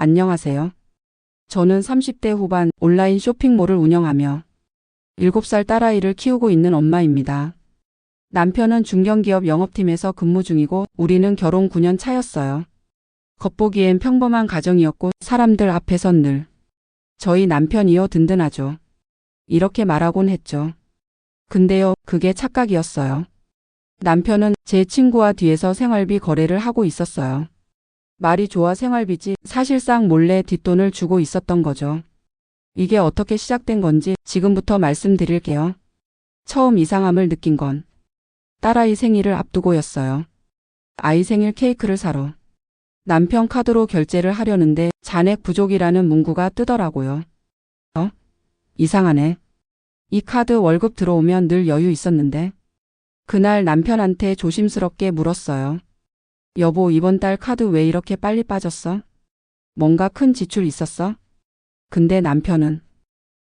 안녕하세요. 저는 30대 후반 온라인 쇼핑몰을 운영하며 7살 딸아이를 키우고 있는 엄마입니다. 남편은 중견기업 영업팀에서 근무 중이고 우리는 결혼 9년 차였어요. 겉보기엔 평범한 가정이었고 사람들 앞에선 늘 저희 남편이요 든든하죠. 이렇게 말하곤 했죠. 근데요, 그게 착각이었어요. 남편은 제 친구와 뒤에서 생활비 거래를 하고 있었어요. 말이 좋아 생활비지 사실상 몰래 뒷돈을 주고 있었던 거죠. 이게 어떻게 시작된 건지 지금부터 말씀드릴게요. 처음 이상함을 느낀 건 딸아이 생일을 앞두고였어요. 아이 생일 케이크를 사러 남편 카드로 결제를 하려는데 잔액 부족이라는 문구가 뜨더라고요. 어? 이상하네. 이 카드 월급 들어오면 늘 여유 있었는데. 그날 남편한테 조심스럽게 물었어요. 여보, 이번 달 카드 왜 이렇게 빨리 빠졌어? 뭔가 큰 지출 있었어? 근데 남편은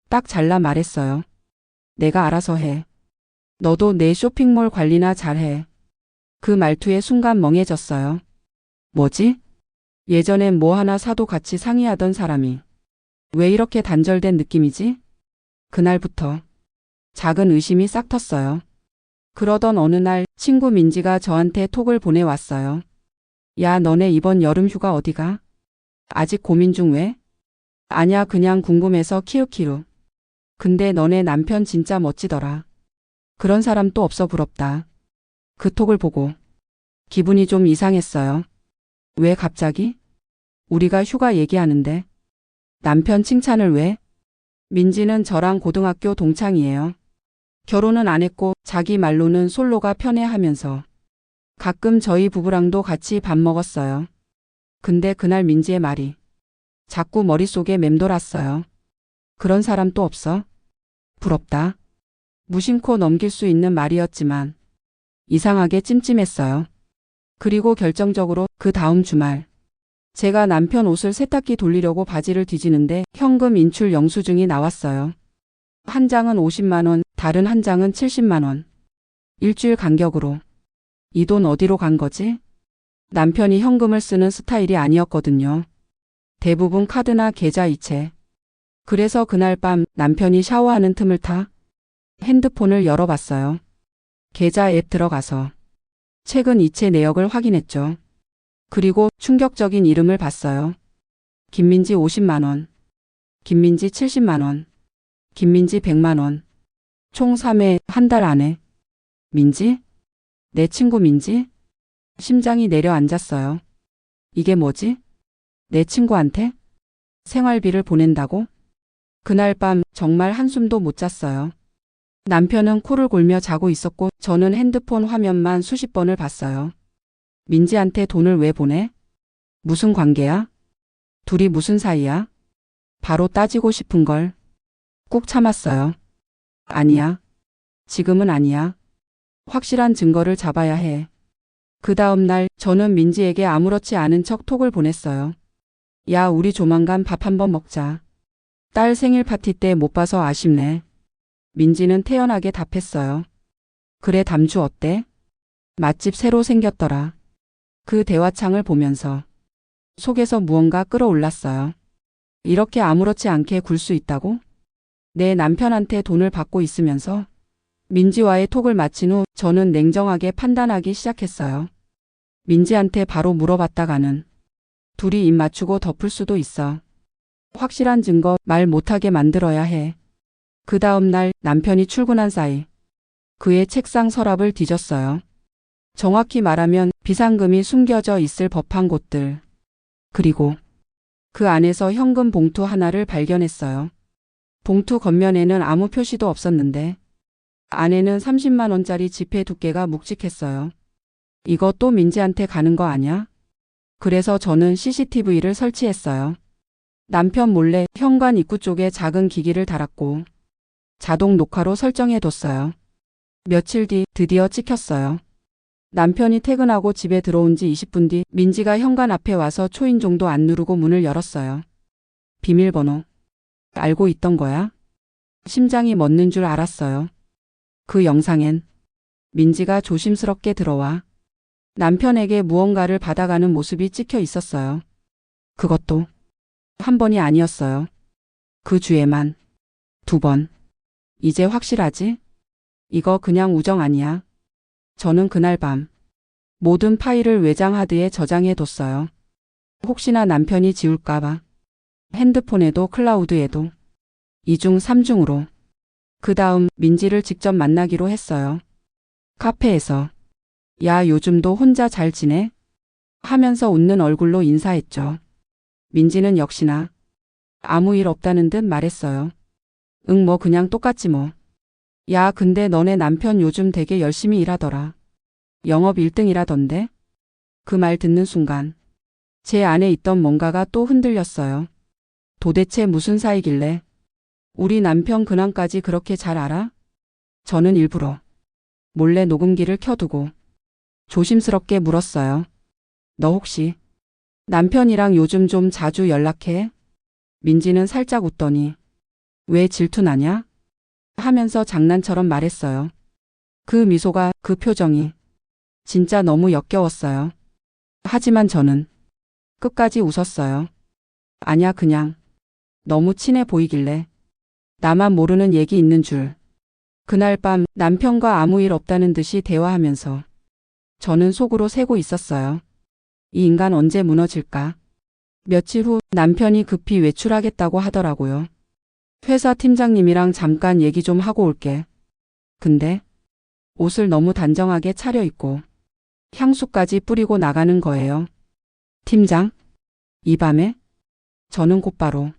딱 잘라 말했어요. 내가 알아서 해. 너도 내 쇼핑몰 관리나 잘해. 그 말투에 순간 멍해졌어요. 뭐지? 예전엔 뭐 하나 사도 같이 상의하던 사람이 왜 이렇게 단절된 느낌이지? 그날부터 작은 의심이 싹 텄어요. 그러던 어느 날 친구 민지가 저한테 톡을 보내왔어요. 야, 너네 이번 여름 휴가 어디가? 아직 고민 중 왜? 아냐, 그냥 궁금해서 키우키우. 근데 너네 남편 진짜 멋지더라. 그런 사람 또 없어 부럽다. 그 톡을 보고 기분이 좀 이상했어요. 왜 갑자기? 우리가 휴가 얘기하는데. 남편 칭찬을 왜? 민지는 저랑 고등학교 동창이에요. 결혼은 안 했고 자기 말로는 솔로가 편해 하면서 가끔 저희 부부랑도 같이 밥 먹었어요. 근데 그날 민지의 말이 자꾸 머릿속에 맴돌았어요. 그런 사람 또 없어? 부럽다. 무심코 넘길 수 있는 말이었지만 이상하게 찜찜했어요. 그리고 결정적으로 그 다음 주말 제가 남편 옷을 세탁기 돌리려고 바지를 뒤지는데 현금 인출 영수증이 나왔어요. 한 장은 50만 원, 다른 한 장은 70만 원. 일주일 간격으로. 이 돈 어디로 간 거지? 남편이 현금을 쓰는 스타일이 아니었거든요. 대부분 카드나 계좌 이체. 그래서 그날 밤 남편이 샤워하는 틈을 타 핸드폰을 열어봤어요. 계좌 앱 들어가서 최근 이체 내역을 확인했죠. 그리고 충격적인 이름을 봤어요. 김민지 50만원, 김민지 70만원, 김민지 100만원, 총 3회 한 달 안에. 민지? 내 친구 민지? 심장이 내려앉았어요. 이게 뭐지? 내 친구한테? 생활비를 보낸다고? 그날 밤 정말 한숨도 못 잤어요. 남편은 코를 골며 자고 있었고 저는 핸드폰 화면만 수십 번을 봤어요. 민지한테 돈을 왜 보내? 무슨 관계야? 둘이 무슨 사이야? 바로 따지고 싶은 걸. 꾹 참았어요. 아니야. 지금은 아니야. 확실한 증거를 잡아야 해. 그 다음 날 저는 민지에게 아무렇지 않은 척 톡을 보냈어요. 야, 우리 조만간 밥 한번 먹자. 딸 생일 파티 때 못 봐서 아쉽네. 민지는 태연하게 답했어요. 그래, 담주 어때? 맛집 새로 생겼더라. 그 대화창을 보면서 속에서 무언가 끌어올랐어요. 이렇게 아무렇지 않게 굴 수 있다고? 내 남편한테 돈을 받고 있으면서 민지와의 톡을 마친 후 저는 냉정하게 판단하기 시작했어요. 민지한테 바로 물어봤다가는 둘이 입 맞추고 덮을 수도 있어. 확실한 증거 말 못하게 만들어야 해. 그 다음 날 남편이 출근한 사이 그의 책상 서랍을 뒤졌어요. 정확히 말하면 비상금이 숨겨져 있을 법한 곳들. 그리고 그 안에서 현금 봉투 하나를 발견했어요. 봉투 겉면에는 아무 표시도 없었는데 안에는 30만 원짜리 지폐 두께가 묵직했어요. 또 민지한테 가는 거 아냐? 그래서 저는 CCTV를 설치했어요. 남편 몰래 현관 입구 쪽에 작은 기기를 달았고 자동 녹화로 설정해뒀어요. 며칠 뒤 드디어 찍혔어요. 남편이 퇴근하고 집에 들어온 지 20분 뒤 민지가 현관 앞에 와서 초인종도 안 누르고 문을 열었어요. 비밀번호. 알고 있던 거야? 심장이 멎는 줄 알았어요. 그 영상엔 민지가 조심스럽게 들어와 남편에게 무언가를 받아가는 모습이 찍혀 있었어요. 그것도 한 번이 아니었어요. 그 주에만 두 번. 이제 확실하지? 이거 그냥 우정 아니야. 저는 그날 밤 모든 파일을 외장 하드에 저장해 뒀어요. 혹시나 남편이 지울까봐. 핸드폰에도 클라우드에도. 2중 3중으로. 그 다음 민지를 직접 만나기로 했어요. 카페에서. 야, 요즘도 혼자 잘 지내? 하면서 웃는 얼굴로 인사했죠. 민지는 역시나 아무 일 없다는 듯 말했어요. 응, 뭐 그냥 똑같지 뭐. 야, 근데 너네 남편 요즘 되게 열심히 일하더라. 영업 1등이라던데? 그 말 듣는 순간 제 안에 있던 뭔가가 또 흔들렸어요. 도대체 무슨 사이길래? 우리 남편 근황까지 그렇게 잘 알아? 저는 일부러 몰래 녹음기를 켜두고 조심스럽게 물었어요. 너 혹시 남편이랑 요즘 좀 자주 연락해? 민지는 살짝 웃더니 왜 질투나냐? 하면서 장난처럼 말했어요. 그 미소가 그 표정이 진짜 너무 역겨웠어요. 하지만 저는 끝까지 웃었어요. 아냐 그냥 너무 친해 보이길래 나만 모르는 얘기 있는 줄. 그날 밤 남편과 아무 일 없다는 듯이 대화하면서 저는 속으로 세고 있었어요. 이 인간 언제 무너질까? 며칠 후 남편이 급히 외출하겠다고 하더라고요. 회사 팀장님이랑 잠깐 얘기 좀 하고 올게. 근데 옷을 너무 단정하게 차려입고 향수까지 뿌리고 나가는 거예요. 팀장? 이 밤에? 저는 곧바로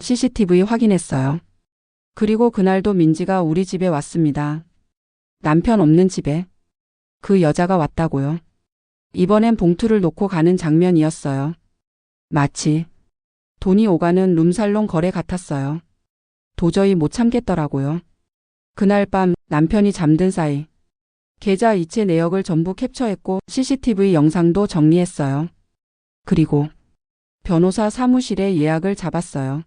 CCTV 확인했어요. 그리고 그날도 민지가 우리 집에 왔습니다. 남편 없는 집에 그 여자가 왔다고요. 이번엔 봉투를 놓고 가는 장면이었어요. 마치 돈이 오가는 룸살롱 거래 같았어요. 도저히 못 참겠더라고요. 그날 밤 남편이 잠든 사이 계좌 이체 내역을 전부 캡처했고 CCTV 영상도 정리했어요. 그리고 변호사 사무실에 예약을 잡았어요.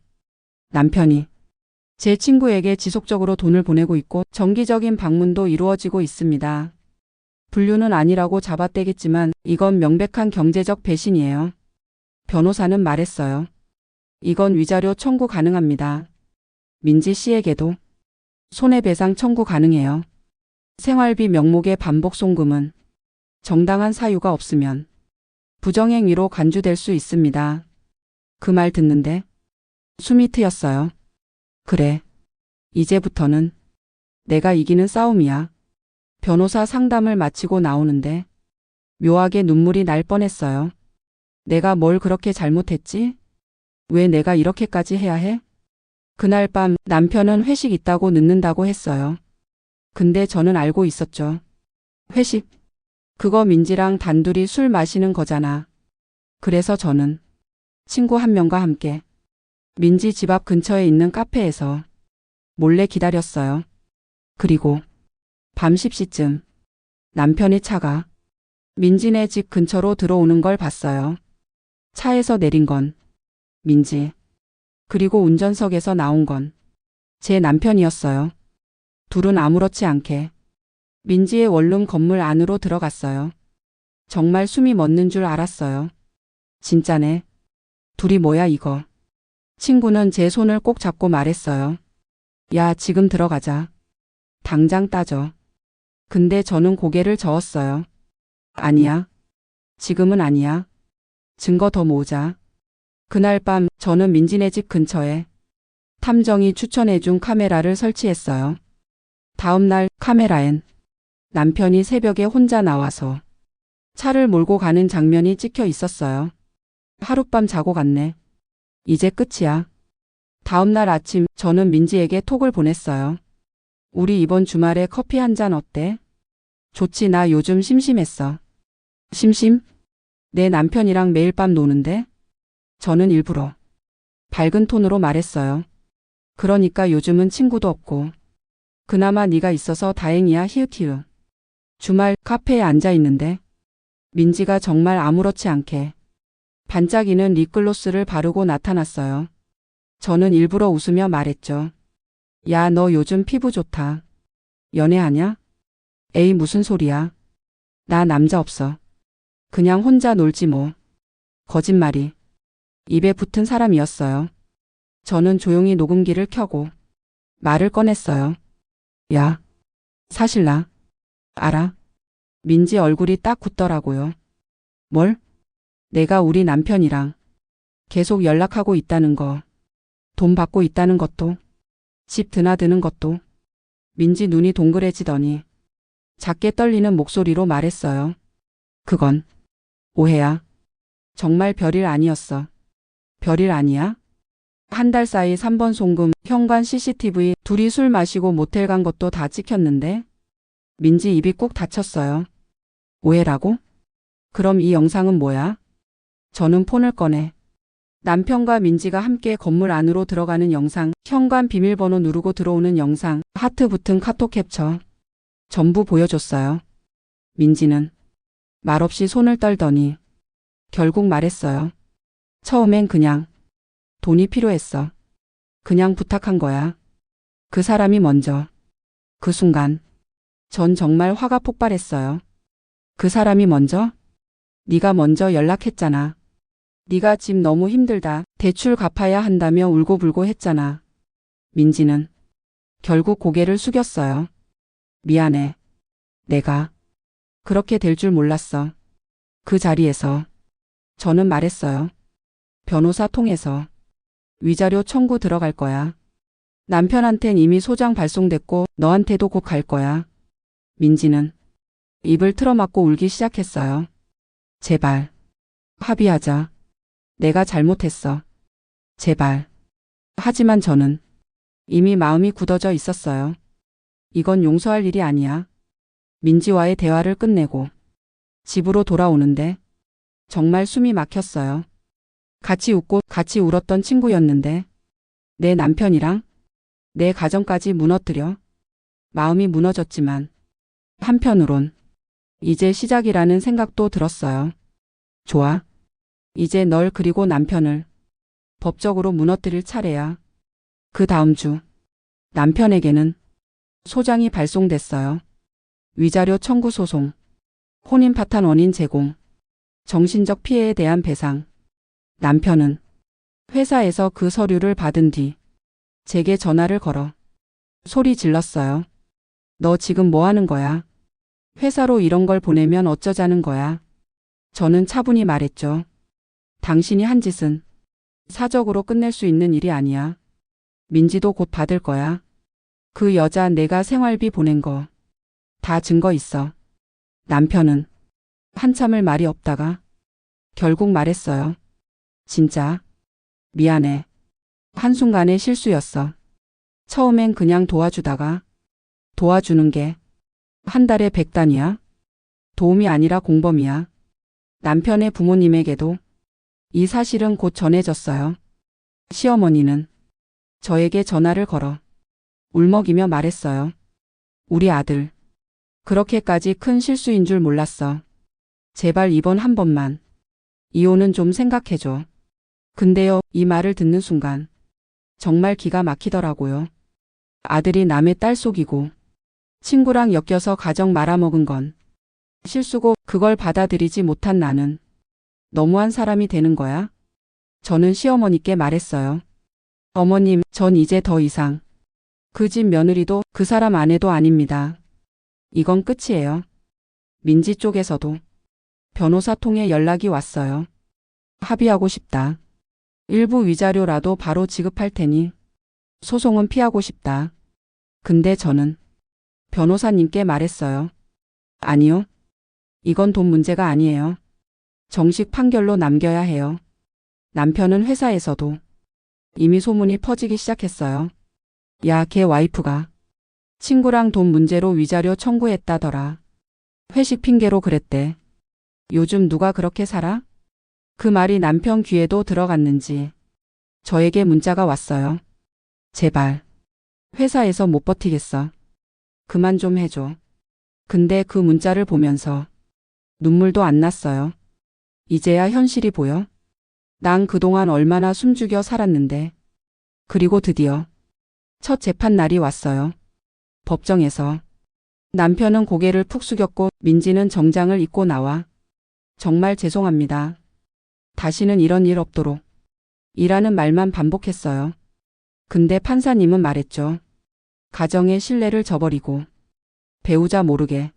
남편이 제 친구에게 지속적으로 돈을 보내고 있고 정기적인 방문도 이루어지고 있습니다. 분류는 아니라고 잡아떼겠지만 이건 명백한 경제적 배신이에요. 변호사는 말했어요. 이건 위자료 청구 가능합니다. 민지 씨에게도 손해배상 청구 가능해요. 생활비 명목의 반복 송금은 정당한 사유가 없으면 부정행위로 간주될 수 있습니다. 그 말 듣는데 숨이 트였어요. 그래. 이제부터는 내가 이기는 싸움이야. 변호사 상담을 마치고 나오는데 묘하게 눈물이 날 뻔했어요. 내가 뭘 그렇게 잘못했지? 왜 내가 이렇게까지 해야 해? 그날 밤 남편은 회식 있다고 늦는다고 했어요. 근데 저는 알고 있었죠. 회식? 그거 민지랑 단둘이 술 마시는 거잖아. 그래서 저는 친구 한 명과 함께 민지 집 앞 근처에 있는 카페에서 몰래 기다렸어요. 그리고 밤 10시쯤 남편의 차가 민지네 집 근처로 들어오는 걸 봤어요. 차에서 내린 건 민지. 그리고 운전석에서 나온 건 제 남편이었어요. 둘은 아무렇지 않게 민지의 원룸 건물 안으로 들어갔어요. 정말 숨이 멎는 줄 알았어요. 진짜네. 둘이 뭐야 이거. 친구는 제 손을 꼭 잡고 말했어요. 야, 지금 들어가자. 당장 따져. 근데 저는 고개를 저었어요. 아니야. 지금은 아니야. 증거 더 모으자. 그날 밤 저는 민지네 집 근처에 탐정이 추천해준 카메라를 설치했어요. 다음 날 카메라엔 남편이 새벽에 혼자 나와서 차를 몰고 가는 장면이 찍혀 있었어요. 하룻밤 자고 갔네. 이제 끝이야. 다음 날 아침 저는 민지에게 톡을 보냈어요. 우리 이번 주말에 커피 한 잔 어때? 좋지 나 요즘 심심했어. 심심? 내 남편이랑 매일 밤 노는데? 저는 일부러 밝은 톤으로 말했어요. 그러니까 요즘은 친구도 없고 그나마 네가 있어서 다행이야 히읗히읗. 주말 카페에 앉아 있는데 민지가 정말 아무렇지 않게 반짝이는 립글로스를 바르고 나타났어요. 저는 일부러 웃으며 말했죠. 야, 너 요즘 피부 좋다. 연애하냐? 에이, 무슨 소리야. 나 남자 없어. 그냥 혼자 놀지 뭐. 거짓말이. 입에 붙은 사람이었어요. 저는 조용히 녹음기를 켜고 말을 꺼냈어요. 야, 사실 나 알아. 민지 얼굴이 딱 굳더라고요. 뭘? 내가 우리 남편이랑 계속 연락하고 있다는 거, 돈 받고 있다는 것도, 집 드나드는 것도. 민지 눈이 동그래지더니 작게 떨리는 목소리로 말했어요. 그건 오해야. 정말 별일 아니었어. 별일 아니야? 한 달 사이 3번 송금, 현관 CCTV, 둘이 술 마시고 모텔 간 것도 다 찍혔는데? 민지 입이 꾹 닫혔어요. 오해라고? 그럼 이 영상은 뭐야? 저는 폰을 꺼내. 남편과 민지가 함께 건물 안으로 들어가는 영상, 현관 비밀번호 누르고 들어오는 영상, 하트 붙은 카톡 캡처. 전부 보여줬어요. 민지는 말없이 손을 떨더니 결국 말했어요. 처음엔 그냥 돈이 필요했어. 그냥 부탁한 거야. 그 사람이 먼저. 그 순간 전 정말 화가 폭발했어요. 그 사람이 먼저? 네가 먼저 연락했잖아. 네가 집 너무 힘들다. 대출 갚아야 한다며 울고불고 했잖아. 민지는 결국 고개를 숙였어요. 미안해. 내가 그렇게 될 줄 몰랐어. 그 자리에서 저는 말했어요. 변호사 통해서 위자료 청구 들어갈 거야. 남편한텐 이미 소장 발송됐고 너한테도 곧 갈 거야. 민지는 입을 틀어막고 울기 시작했어요. 제발 합의하자. 내가 잘못했어. 제발. 하지만 저는 이미 마음이 굳어져 있었어요. 이건 용서할 일이 아니야. 민지와의 대화를 끝내고 집으로 돌아오는데 정말 숨이 막혔어요. 같이 웃고 같이 울었던 친구였는데 내 남편이랑 내 가정까지 무너뜨려 마음이 무너졌지만 한편으론 이제 시작이라는 생각도 들었어요. 좋아. 이제 널 그리고 남편을 법적으로 무너뜨릴 차례야. 그 다음 주 남편에게는 소장이 발송됐어요. 위자료 청구 소송, 혼인 파탄 원인 제공, 정신적 피해에 대한 배상. 남편은 회사에서 그 서류를 받은 뒤 제게 전화를 걸어 소리 질렀어요. 너 지금 뭐 하는 거야? 회사로 이런 걸 보내면 어쩌자는 거야? 저는 차분히 말했죠. 당신이 한 짓은 사적으로 끝낼 수 있는 일이 아니야. 민지도 곧 받을 거야. 그 여자 내가 생활비 보낸 거 다 증거 있어. 남편은 한참을 말이 없다가 결국 말했어요. 진짜 미안해. 한순간의 실수였어. 처음엔 그냥 도와주다가 도와주는 게 한 달에 백단이야. 도움이 아니라 공범이야. 남편의 부모님에게도 이 사실은 곧 전해졌어요. 시어머니는 저에게 전화를 걸어 울먹이며 말했어요. 우리 아들. 그렇게까지 큰 실수인 줄 몰랐어. 제발 이번 한 번만. 이혼은 좀 생각해줘. 근데요, 이 말을 듣는 순간 정말 기가 막히더라고요. 아들이 남의 딸 속이고 친구랑 엮여서 가정 말아먹은 건 실수고 그걸 받아들이지 못한 나는 너무한 사람이 되는 거야? 저는 시어머니께 말했어요. 어머님, 전 이제 더 이상 그 집 며느리도 그 사람 아내도 아닙니다. 이건 끝이에요. 민지 쪽에서도 변호사 통해 연락이 왔어요. 합의하고 싶다. 일부 위자료라도 바로 지급할 테니 소송은 피하고 싶다. 근데 저는 변호사님께 말했어요. 아니요. 이건 돈 문제가 아니에요. 정식 판결로 남겨야 해요. 남편은 회사에서도 이미 소문이 퍼지기 시작했어요. 야, 걔 와이프가 친구랑 돈 문제로 위자료 청구했다더라. 회식 핑계로 그랬대. 요즘 누가 그렇게 살아? 그 말이 남편 귀에도 들어갔는지 저에게 문자가 왔어요. 제발. 회사에서 못 버티겠어. 그만 좀 해줘. 근데 그 문자를 보면서 눈물도 안 났어요. 이제야 현실이 보여. 난 그동안 얼마나 숨죽여 살았는데. 그리고 드디어 첫 재판 날이 왔어요. 법정에서 남편은 고개를 푹 숙였고 민지는 정장을 입고 나와 정말 죄송합니다. 다시는 이런 일 없도록 이라는 말만 반복했어요. 근데 판사님은 말했죠. 가정의 신뢰를 저버리고 배우자 모르게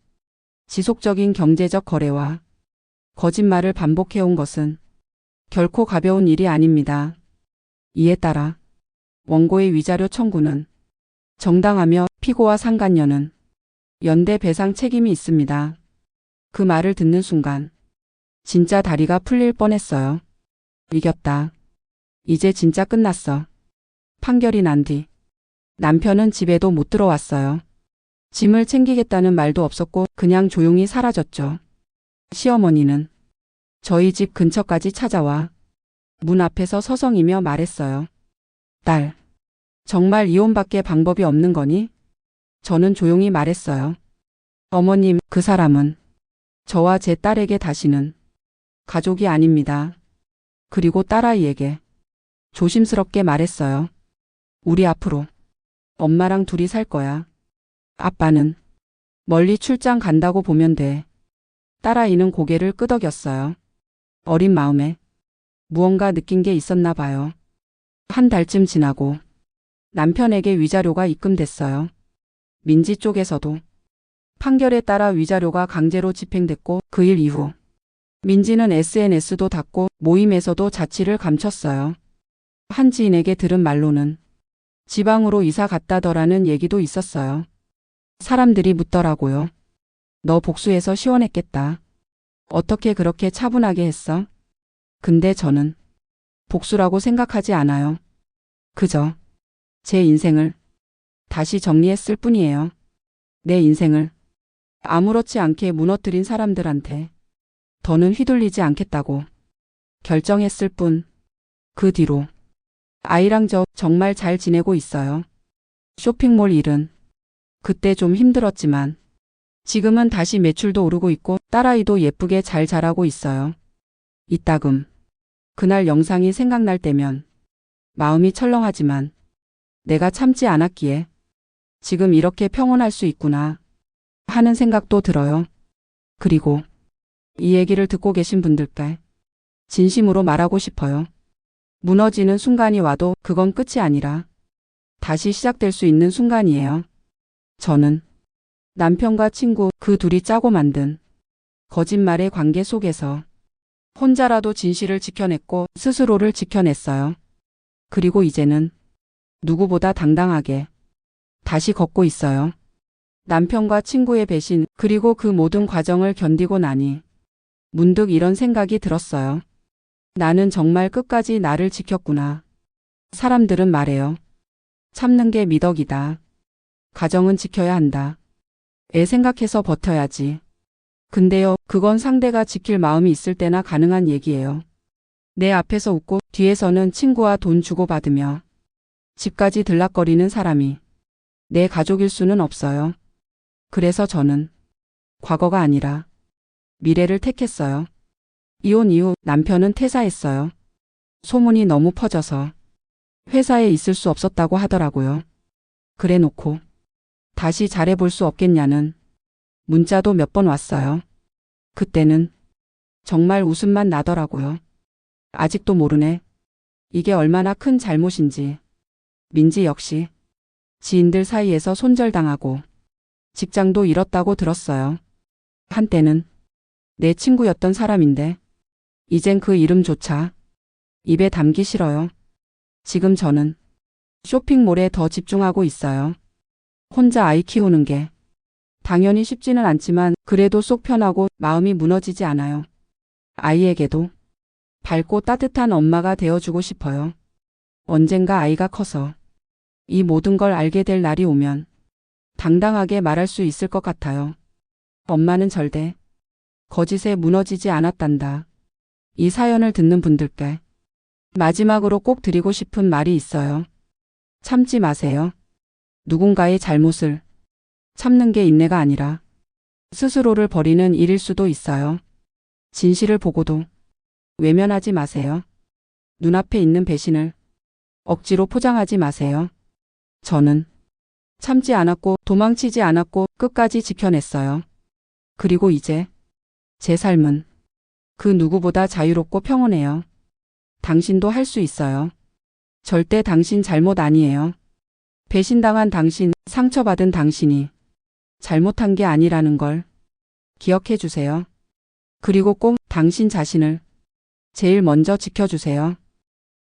지속적인 경제적 거래와 거짓말을 반복해온 것은 결코 가벼운 일이 아닙니다. 이에 따라 원고의 위자료 청구는 정당하며 피고와 상간녀는 연대 배상 책임이 있습니다. 그 말을 듣는 순간 진짜 다리가 풀릴 뻔했어요. 이겼다. 이제 진짜 끝났어. 판결이 난 뒤 남편은 집에도 못 들어왔어요. 짐을 챙기겠다는 말도 없었고 그냥 조용히 사라졌죠. 시어머니는 저희 집 근처까지 찾아와 문 앞에서 서성이며 말했어요. 딸, 정말 이혼밖에 방법이 없는 거니? 저는 조용히 말했어요. 어머님, 그 사람은 저와 제 딸에게 다시는 가족이 아닙니다. 그리고 딸아이에게 조심스럽게 말했어요. 우리 앞으로 엄마랑 둘이 살 거야. 아빠는 멀리 출장 간다고 보면 돼. 딸아이는 고개를 끄덕였어요. 어린 마음에 무언가 느낀 게 있었나 봐요. 한 달쯤 지나고 남편에게 위자료가 입금됐어요. 민지 쪽에서도 판결에 따라 위자료가 강제로 집행됐고 그 일 이후 민지는 SNS도 닫고 모임에서도 자취를 감췄어요. 한 지인에게 들은 말로는 지방으로 이사 갔다더라는 얘기도 있었어요. 사람들이 묻더라고요. 너 복수해서 시원했겠다. 어떻게 그렇게 차분하게 했어? 근데 저는 복수라고 생각하지 않아요. 그저 제 인생을 다시 정리했을 뿐이에요. 내 인생을 아무렇지 않게 무너뜨린 사람들한테 더는 휘둘리지 않겠다고 결정했을 뿐. 그 뒤로 아이랑 저 정말 잘 지내고 있어요. 쇼핑몰 일은 그때 좀 힘들었지만 지금은 다시 매출도 오르고 있고 딸아이도 예쁘게 잘 자라고 있어요. 이따금 그날 영상이 생각날 때면 마음이 철렁하지만 내가 참지 않았기에 지금 이렇게 평온할 수 있구나 하는 생각도 들어요. 그리고 이 얘기를 듣고 계신 분들께 진심으로 말하고 싶어요. 무너지는 순간이 와도 그건 끝이 아니라 다시 시작될 수 있는 순간이에요. 저는 남편과 친구 그 둘이 짜고 만든 거짓말의 관계 속에서 혼자라도 진실을 지켜냈고 스스로를 지켜냈어요. 그리고 이제는 누구보다 당당하게 다시 걷고 있어요. 남편과 친구의 배신 그리고 그 모든 과정을 견디고 나니 문득 이런 생각이 들었어요. 나는 정말 끝까지 나를 지켰구나. 사람들은 말해요. 참는 게 미덕이다. 가정은 지켜야 한다. 애 생각해서 버텨야지. 근데요, 그건 상대가 지킬 마음이 있을 때나 가능한 얘기예요. 내 앞에서 웃고 뒤에서는 친구와 돈 주고받으며 집까지 들락거리는 사람이 내 가족일 수는 없어요. 그래서 저는 과거가 아니라 미래를 택했어요. 이혼 이후 남편은 퇴사했어요. 소문이 너무 퍼져서 회사에 있을 수 없었다고 하더라고요. 그래 놓고 다시 잘해볼 수 없겠냐는 문자도 몇 번 왔어요. 그때는 정말 웃음만 나더라고요. 아직도 모르네. 이게 얼마나 큰 잘못인지. 민지 역시 지인들 사이에서 손절당하고 직장도 잃었다고 들었어요. 한때는 내 친구였던 사람인데 이젠 그 이름조차 입에 담기 싫어요. 지금 저는 쇼핑몰에 더 집중하고 있어요. 혼자 아이 키우는 게 당연히 쉽지는 않지만 그래도 속 편하고 마음이 무너지지 않아요. 아이에게도 밝고 따뜻한 엄마가 되어주고 싶어요. 언젠가 아이가 커서 이 모든 걸 알게 될 날이 오면 당당하게 말할 수 있을 것 같아요. 엄마는 절대 거짓에 무너지지 않았단다. 이 사연을 듣는 분들께 마지막으로 꼭 드리고 싶은 말이 있어요. 참지 마세요. 누군가의 잘못을 참는 게 인내가 아니라 스스로를 버리는 일일 수도 있어요. 진실을 보고도 외면하지 마세요. 눈앞에 있는 배신을 억지로 포장하지 마세요. 저는 참지 않았고 도망치지 않았고 끝까지 지켜냈어요. 그리고 이제 제 삶은 그 누구보다 자유롭고 평온해요. 당신도 할 수 있어요. 절대 당신 잘못 아니에요. 배신당한 당신, 상처받은 당신이 잘못한 게 아니라는 걸 기억해 주세요. 그리고 꼭 당신 자신을 제일 먼저 지켜주세요.